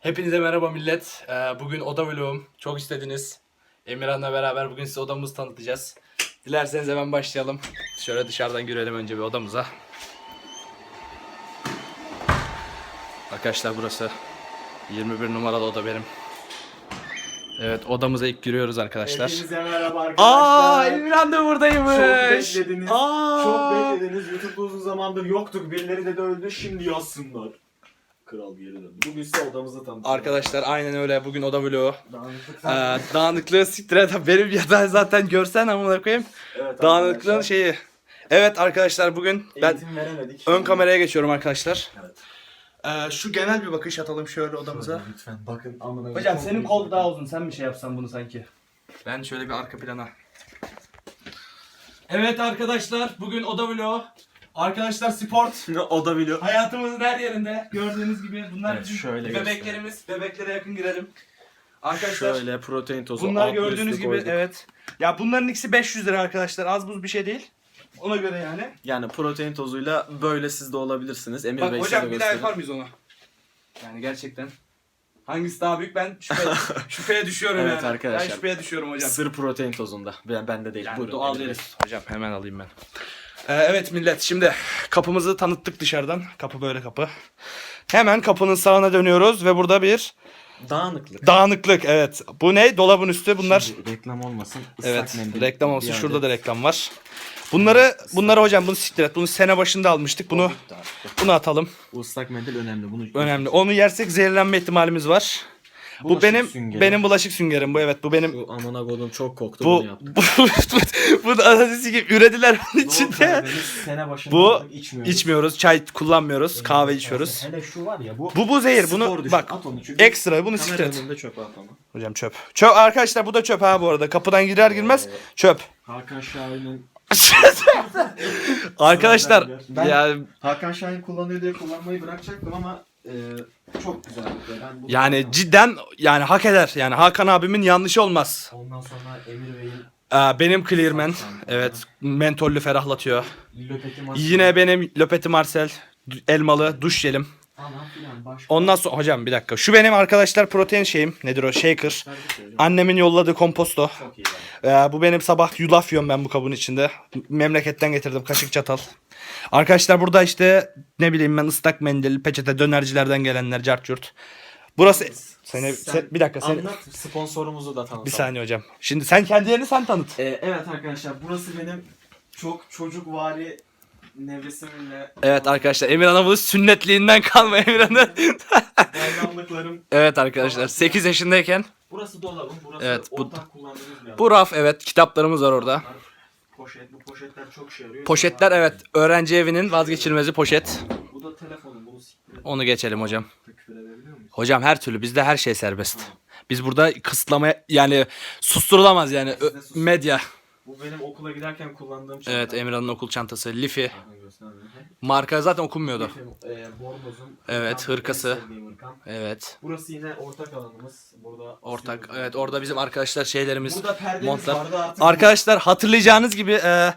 Hepinize merhaba millet. Ee, bugün oda vlogum. Çok istediniz. Emirhan'la beraber bugün size odamızı tanıtacağız. Dilerseniz hemen başlayalım. Şöyle dışarıdan girelim önce bir odamıza. Arkadaşlar burası 21 numaralı oda benim. Evet odamıza ilk giriyoruz arkadaşlar. Hepinize merhaba Aa arkadaşlar. Emirhan da buradaymış. Çok beklediniz. Aa. Çok beklediniz. YouTube'da uzun zamandır yoktuk. Birileri de öldü. Şimdi yazsınlar. Kral geri döndü. Bugün size odamızı tanıtacağım. Arkadaşlar aynen öyle. Bugün oda vlogu. Dağınıklık Ee, dağınıklığı siktir et. Benim yatağı zaten görsen amına koyayım. Evet, Dağınıklığın şeyi. Evet arkadaşlar bugün ben Eğitim veremedik. ön kameraya geçiyorum arkadaşlar. Evet. Ee, şu genel bir bakış atalım şöyle odamıza. Lütfen bakın amına. Hocam senin kol daha uzun. Sen bir şey yapsan bunu sanki. Ben şöyle bir arka plana. Evet arkadaşlar bugün oda vlogu. Arkadaşlar sport. Oda biliyor. Hayatımızın her yerinde gördüğünüz gibi bunlar Evet, bizim şöyle bebeklerimiz. Bebeklere yakın girelim. Arkadaşlar Şöyle protein tozu. bunlar gördüğünüz gibi koyduk. evet. Ya bunların ikisi 500 lira arkadaşlar. Az buz bir şey değil. Ona göre yani. Yani protein tozuyla böyle siz de olabilirsiniz. Emir Bak Bey size hocam de bir daha gösterir. yapar mıyız onu? Yani gerçekten. Hangisi daha büyük ben şüphe, şüpheye düşüyorum Evet yani. arkadaşlar. Ben şüpheye düşüyorum hocam. Sır protein tozunda. Ben bende değil. Yani Buyurun. doğal Emir Bey. deriz. Hocam hemen alayım ben. Ee, evet millet şimdi kapımızı tanıttık dışarıdan. Kapı böyle kapı. Hemen kapının sağına dönüyoruz ve burada bir Dağınıklık. dağınıklık evet. Bu ne? Dolabın üstü bunlar. Şimdi reklam olmasın. ıslak Evet mendil reklam olsun bir şurada adet. da reklam var. Bunları bunları hocam bunu siktir et. Bunu sene başında almıştık. Bunu Bitti artık. bunu atalım. Bu ıslak mendil önemli. Bunu Önemli. Onu yersek zehirlenme ihtimalimiz var. Bu Bulaşık benim süngeri. benim bulaşık süngerim bu evet bu benim Bu amına kodum çok koktu bu bunu yaptım. bu bu, bu anasını gibi ürediler bunun içinde. Sene başında Bu içmiyoruz. İçmiyoruz, çay kullanmıyoruz, kahve içiyoruz. Hele şu var ya bu. Bu bu zehir. Bunu düşün, bak ekstra bunu siktir et. çöp at. Hocam çöp. Çöp arkadaşlar bu da çöp ha bu arada. Kapıdan girer girmez Ee, çöp. Hakan Şahin'in arkadaşlar Ben- ya Hakan Şahin kullanıyor diye kullanmayı bırakacaktım ama e, çok güzel. Ben bunu yani cidden yani hak eder. Yani Hakan abimin yanlışı olmaz. Ondan sonra Emir Bey'in Aa, benim Clearman. Evet, mentollü ferahlatıyor. löpeti maske Yine benim Löpeti Marcel elmalı duş jelim. Falan filan başka. Ondan sonra hocam bir dakika. Şu benim arkadaşlar protein şeyim. Nedir o? Shaker. Annemin yolladığı komposto. Çok iyi. yani. Ee, bu benim sabah yulaf yiyorum ben bu kabın içinde. Memleketten getirdim kaşık çatal. Arkadaşlar burada işte ne bileyim ben ıslak mendil, peçete, dönercilerden gelenler, cart curt. Burası seni Sen sen- bir dakika sen Anlat sponsorumuzu da tanıtalım. bir saniye hocam. Şimdi sen kendi yerini sen tanıt. Ee, evet arkadaşlar burası benim çok çocukvari nevresimimle Evet arkadaşlar Emirhan'a bunu sünnetliğinden kalma Emirhan'ı. bayramlıklarım. evet arkadaşlar 8 yaşındayken Burası dolabım, burası Evet, bu- ortak kullandığımız bir alan. bu raf evet kitaplarımız var orada. Poşet, bu poşetler çok işe yarıyor. Poşetler evet öğrenci evinin vazgeçilmezi poşet. Bu da telefonum, bunu siktir. Onu geçelim hocam. Hocam her türlü bizde her şey serbest. Biz burada kısıtlamaya yani susturulamaz yani medya. Bu benim okula giderken kullandığım çanta. Evet Emirhan'ın okul çantası Lifi. Marka zaten okunmuyordu. Lifim, e, bornozum. Evet, hırkam, hırkası. Evet. Burası yine ortak alanımız. Burada Ortak stüdyo. evet orada bizim arkadaşlar şeylerimiz. Burada perdemiz montlar. vardı artık. Arkadaşlar hatırlayacağınız gibi e,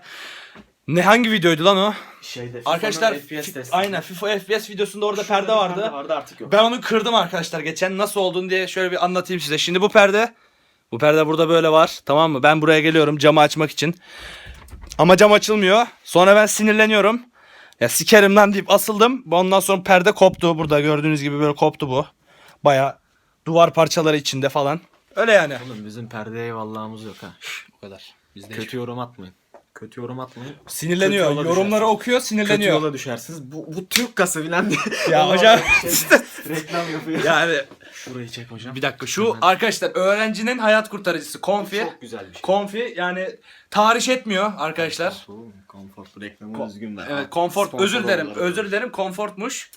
ne hangi videoydu lan o? Şeyde, Arkadaşlar FPS testi. aynen FIFA FPS videosunda orada Şurada perde vardı. vardı artık yok. Ben onu kırdım arkadaşlar geçen nasıl olduğunu diye şöyle bir anlatayım size. Şimdi bu perde bu perde burada böyle var tamam mı? Ben buraya geliyorum camı açmak için. Ama cam açılmıyor. Sonra ben sinirleniyorum. Ya sikerim lan deyip asıldım. Ondan sonra perde koptu. Burada gördüğünüz gibi böyle koptu bu. Baya duvar parçaları içinde falan. Öyle yani. Oğlum bizim perdeye eyvallahımız yok ha. Bu kadar. Bizde Kötü yorum atmayın. Kötü yorum atmayın. Sinirleniyor. Kötü yola Yorumları düşersin. okuyor Kötü sinirleniyor. yola düşersiniz. Bu, bu Türk kası bilen. Ya Allah hocam. Allah, şey, reklam yapıyor. Yani Şurayı çek hocam. bir dakika şu arkadaşlar öğrencinin hayat kurtarıcısı Konfi. Çok güzel bir şey. Konfi yani tahriş etmiyor arkadaşlar. Konfortlu reklamı Ko- düzgün ver. Evet konfort Sponsor özür dilerim. oldular. Özür dilerim konfortmuş.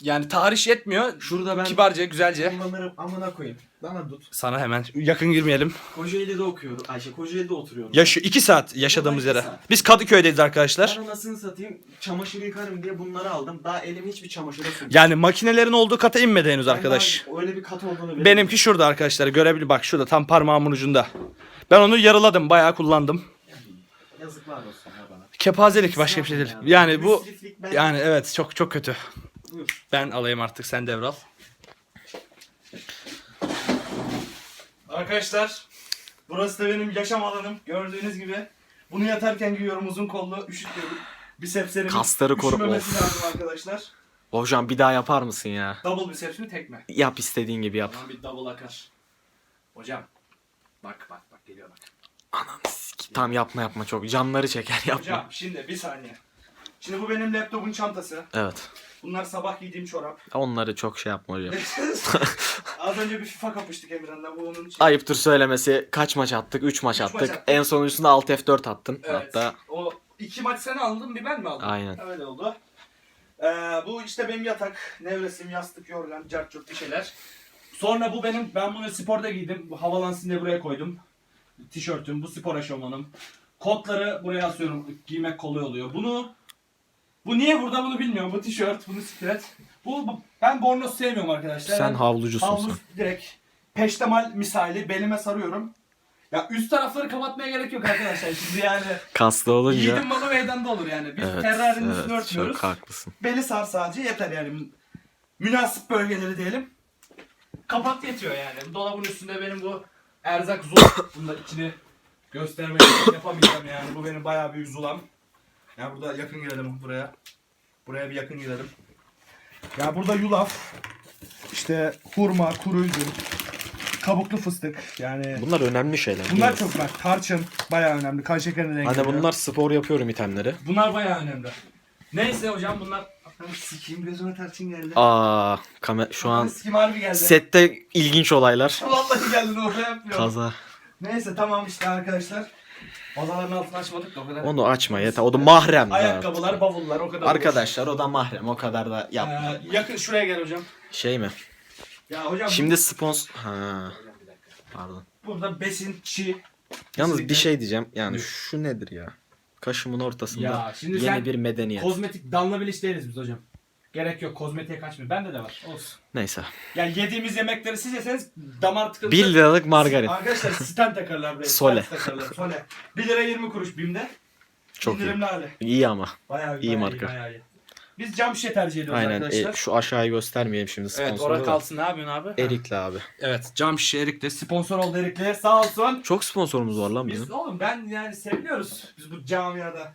Yani tahriş etmiyor. Şurada ben Kibarca, güzelce. kullanırım amına koyayım. Bana tut. Sana hemen yakın girmeyelim. Kocaeli'de okuyorum. Ayşe Kocaeli'de oturuyorum. Yaş 2 saat yaşadığımız yere. iki saat. Biz Kadıköy'deyiz arkadaşlar. Ben anasını satayım. Çamaşır yıkarım diye bunları aldım. Daha elim hiçbir çamaşıra sürmüyor. Yani makinelerin olduğu kata inmedi henüz Ben arkadaş. daha Öyle bir kat olduğunu bilmiyorum. Benimki şurada arkadaşlar. Görebilir bak şurada tam parmağımın ucunda. Ben onu yarıladım. Bayağı kullandım. Yazıklar olsun ya bana. Kepazelik başka bir şey değil. Yani bu Müsriflik ben- yani evet çok çok kötü. Buyur. Ben alayım artık sen devral. Arkadaşlar burası da benim yaşam alanım. Gördüğünüz gibi. Bunu yatarken giyiyorum uzun kollu üşütüyorum. Bisepslerimin Kasları koru- üşümemesi Of. lazım arkadaşlar. Hocam bir daha yapar mısın ya? Double biceps mi tek mi? Yap istediğin gibi yap. Tamam bir double akar. Hocam. Bak bak bak geliyor bak. Ananı siki- Tam yapma yapma çok. Canları çeker yapma. Hocam şimdi bir saniye. Şimdi bu benim laptopun çantası. Evet. Bunlar sabah giydiğim çorap. Onları çok şey yapma hocam. Az önce bir FIFA kapıştık Emirhan'la bu onun için. Ayıptır söylemesi kaç maç attık? 3 maç Üç maç attık. En sonuncusunda 6 F4 attın. Evet. Hatta O iki maç sen aldın bir ben mi aldım? Aynen. Öyle oldu. Ee, bu işte benim yatak, nevresim, yastık, yorgan, cart curt bir şeyler. Sonra bu benim, ben bunu sporda giydim. Bu havalansın diye buraya koydum. Tişörtüm, bu spor eşofmanım. Kotları buraya asıyorum. Giymek kolay oluyor. Bunu bu niye burada bunu bilmiyorum. Bu tişört, bunu siklet. Bu, bu- ben bornoz sevmiyorum arkadaşlar. sen Ben- havlucusun Havlu direkt peştemal misali belime sarıyorum. Ya üst tarafları kapatmaya gerek yok arkadaşlar. Şimdi yani Kaslı olunca. yiğidin malı meydanda olur yani. Biz Evet, Ferrari'nin üstünü evet örtmüyoruz. çok haklısın. Beli sar sadece yeter yani. Münasip bölgeleri diyelim. Kapat yetiyor yani. Dolabın üstünde benim bu erzak zul. Bunda içini göstermek için yapamayacağım yani. Bu benim bayağı büyük zulam. Ya burada yakın girelim buraya. Buraya bir yakın girelim. Ya burada yulaf, işte hurma, kuru üzüm, kabuklu fıstık yani. Bunlar önemli şeyler. Bunlar çok var. Tarçın bayağı önemli. Kan şekerini Hani dengeliyor. bunlar spor yapıyorum itemleri. Bunlar bayağı önemli. Neyse hocam bunlar... Ay, Sikeyim gözüme tarçın geldi. Aa, kamer şu an Sikim harbi geldi. sette ilginç olaylar. Vallahi geldi orada yapmıyorum. Kaza. Neyse tamam işte arkadaşlar. Odaların altını açmadık da o kadar. Onu açma yeter. O da mahrem. Ayakkabılar, bavullar o kadar. Arkadaşlar o da mahrem. O kadar da yapma. Ee, yakın şuraya gel hocam. Şey mi? Ya hocam Şimdi sponsor... Ha, Hocam pardon. burada besin, çi. Yalnız Kesinlikle. bir şey diyeceğim. Yani şu nedir ya? Kaşımın ortasında Ya şimdi yeni bir medeniyet. kozmetik damla biliş değiliz biz hocam. Gerek yok kozmetiğe kaçmıyor. Bende de var. Olsun. Neyse. Yani yediğimiz yemekleri siz yeseniz damar tıkıntısı. 1 liralık margarin. Arkadaşlar stand takarlar buraya. Sole. stand takarlar. Sole. 1 lira 20 kuruş BİM'de. Çok iyi. Hali. İyi ama. Bayağı İyi bayağı marka. bayağı iyi. Biz cam şişe tercih ediyoruz Aynen. arkadaşlar. E, şu aşağıyı göstermeyelim şimdi evet sponsoru. orada da. kalsın ne yapıyorsun abi? Erikli abi. Evet cam şişe Erik'te sponsor oldu Erik'le sağ olsun. Çok sponsorumuz var lan bizim. Biz oğlum ben yani seviliyoruz biz bu camiada.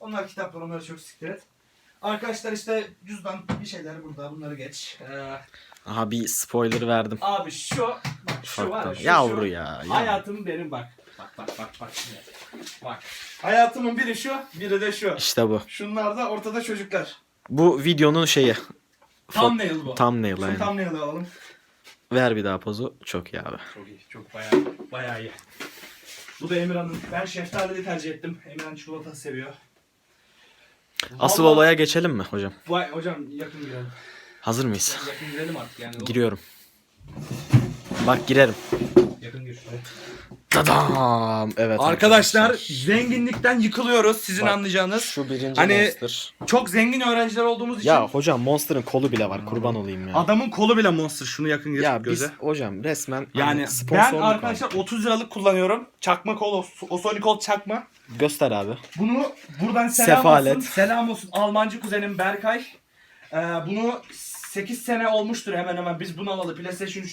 Onlar kitaplar onları çok siktir et. Arkadaşlar işte cüzdan bir şeyler burada bunları geç. Ee, Aha bir spoiler verdim. abi şu bak şu var ya, Ufaktan. şu, Yavru şu. ya. ya. Hayatım benim bak. Bak bak bak bak şimdi. Bak. Hayatımın biri şu, biri de şu. İşte bu. Şunlar da ortada çocuklar. Bu videonun şeyi. Thumbnail bu. Thumbnail Şu aynen. thumbnail'ı alalım. Ver bir daha pozu. Çok iyi abi. Çok iyi, çok bayağı bayağı iyi. Bu da Emirhan'ın. Ben şeftaliyi tercih ettim. Emirhan çikolata seviyor. Asıl Vallahi- olaya geçelim mi hocam? Vay hocam yakın girelim. Hazır mıyız? Yakın girelim artık yani. Giriyorum. Bak girerim. Yakın. Tadam. Evet. Arkadaşlar zenginlikten yıkılıyoruz sizin Bak, anlayacağınız. Şu birinci Hani- monster. Çok zengin öğrenciler olduğumuz için. Ya hocam monster'ın kolu bile var. Kurban olayım ya. Adamın kolu bile monster. Şunu yakın gir Ya göze. biz hocam resmen Yani hani ben arkadaşlar 30 liralık kullanıyorum. Çakma kol, o Sony kol çakma. Göster abi. Bunu buradan selam Sefalet. olsun. Selam olsun Almancı kuzenim Berkay. Ee, bunu 8 sene olmuştur hemen hemen. Biz bunu alalı. PlayStation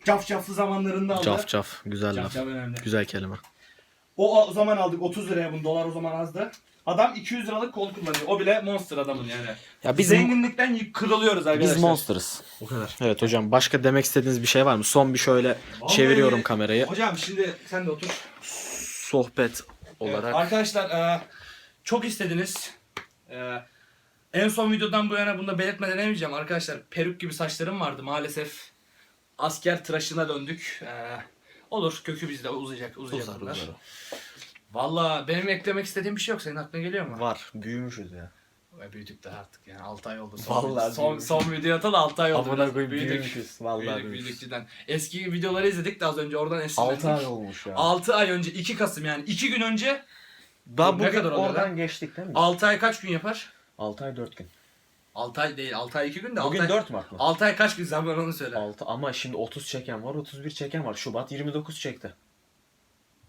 3'ün cafcaflı zamanlarında aldık. Caf caf. Güzel laf. Cafcaf önemli. Güzel kelime. O, o zaman aldık 30 liraya bunu. Dolar o zaman azdı. Adam 200 liralık kol kullanıyor. O bile monster adamın yani. Ya biz Zenginlikten yık- kırılıyoruz arkadaşlar. biz monster'ız. O kadar. Evet hocam başka demek istediğiniz bir şey var mı? Son bir şöyle Vallahi- çeviriyorum kamerayı. Hocam şimdi sen de otur. Sohbet olarak. Evet, arkadaşlar e, çok istediniz. E, en son videodan bu yana bunu da belirtmeden demeyeceğim arkadaşlar. Peruk gibi saçlarım vardı maalesef. Asker tıraşına döndük. E, olur kökü bizde uzayacak uzayacak Uzar, bunlar. uzar. Valla benim eklemek istediğim bir şey yok. Senin aklına geliyor mu? Var. Büyümüşüz ya. Ve büyüdük de artık yani 6 ay oldu. Son, Vallahi son, büyümüşüz. son video atalı 6 ay oldu. Amına Biraz koyayım büyüdük. büyümüşüz. Vallahi Büyüdük, büyümüşüz. büyüdük cidden. Eski videoları izledik de az önce oradan esinlendik. 6 ay olmuş ya. 6 ay önce 2 Kasım yani 2 gün önce Daha Ne bugün kadar oluyor oradan geçtik değil mi? 6 ay kaç gün yapar? 6 ay 4 gün. 6 ay değil 6 ay 2 gün de 6 Bugün ay, 4 Mart mı? 6 ay kaç gün sen bana onu söyle. 6 ama şimdi 30 çeken var 31 çeken var. Şubat 29 çekti.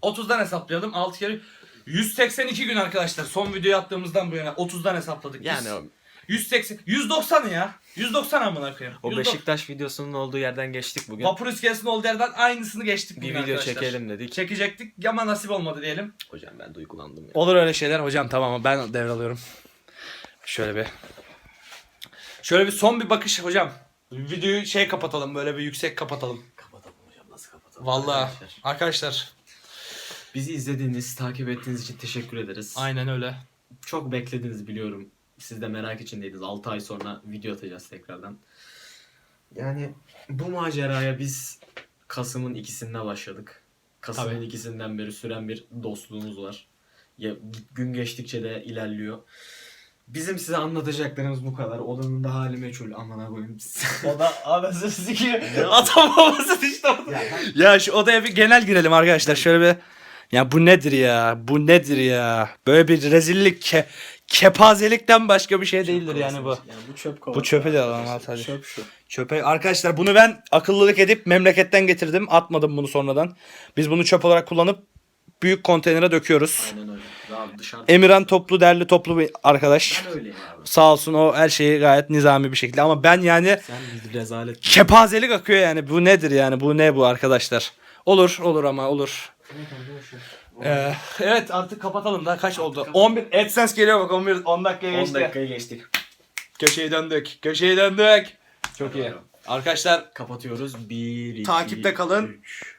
30'dan hesaplayalım 6 kere 182 gün arkadaşlar son videoyu attığımızdan bu yana 30'dan hesapladık biz. Yani 180 190 ya. 190 amına koyayım. O 190. Beşiktaş videosunun olduğu yerden geçtik bugün. Vapur iskelesinin olduğu yerden aynısını geçtik bir bugün video arkadaşlar. çekelim dedik. Çekecektik ama nasip olmadı diyelim. Hocam ben duygulandım ya. Olur öyle şeyler hocam tamam ben devralıyorum. Şöyle bir. Şöyle bir son bir bakış hocam. Videoyu şey kapatalım böyle bir yüksek kapatalım. Kapatalım hocam nasıl kapatalım? Vallahi Arkadaşlar, arkadaşlar Bizi izlediğiniz, takip ettiğiniz için teşekkür ederiz. aynen öyle. Çok beklediniz biliyorum. Siz de merak içindeydiniz. 6 ay sonra video atacağız tekrardan. Yani bu maceraya biz Kasım'ın ikisinde başladık. Kasım'ın Tabii. ikisinden beri süren bir dostluğumuz var. Ya, gün geçtikçe de ilerliyor. Bizim size anlatacaklarımız bu kadar. Odanın da hali meçhul. Amına koyayım. O da anasını sikiyor. Atam babası işte orada. Ya şu odaya bir genel girelim arkadaşlar. Şöyle bir ya bu nedir ya? Bu nedir ya? Böyle bir rezillik, ke- kepazelikten başka bir şey değildir yani bu. Yani bu çöp kovası. Bu çöpü de alalım al hadi. Çöp şu. Çöpe arkadaşlar bunu ben akıllılık edip memleketten getirdim. Atmadım bunu sonradan. Biz bunu çöp olarak kullanıp büyük konteynere döküyoruz. Aynen öyle. Daha dışarıda. Emirhan toplu derli toplu bir arkadaş. Ben öyleyim abi. Sağ olsun o her şeyi gayet nizami bir şekilde ama ben yani Sen bir rezalet. kepazelik akıyor yani. Bu nedir yani? Bu ne bu arkadaşlar? Olur olur ama olur. Ee, evet artık kapatalım da kaç oldu? 11 AdSense geliyor bak 11 10 dakikaya 10 geçti. dakikayı geçtik. Köşeyi döndük. Köşeyi döndük. Çok iyi. Arkadaşlar Kapatıyoruz. 1 2 Takipte kalın. 3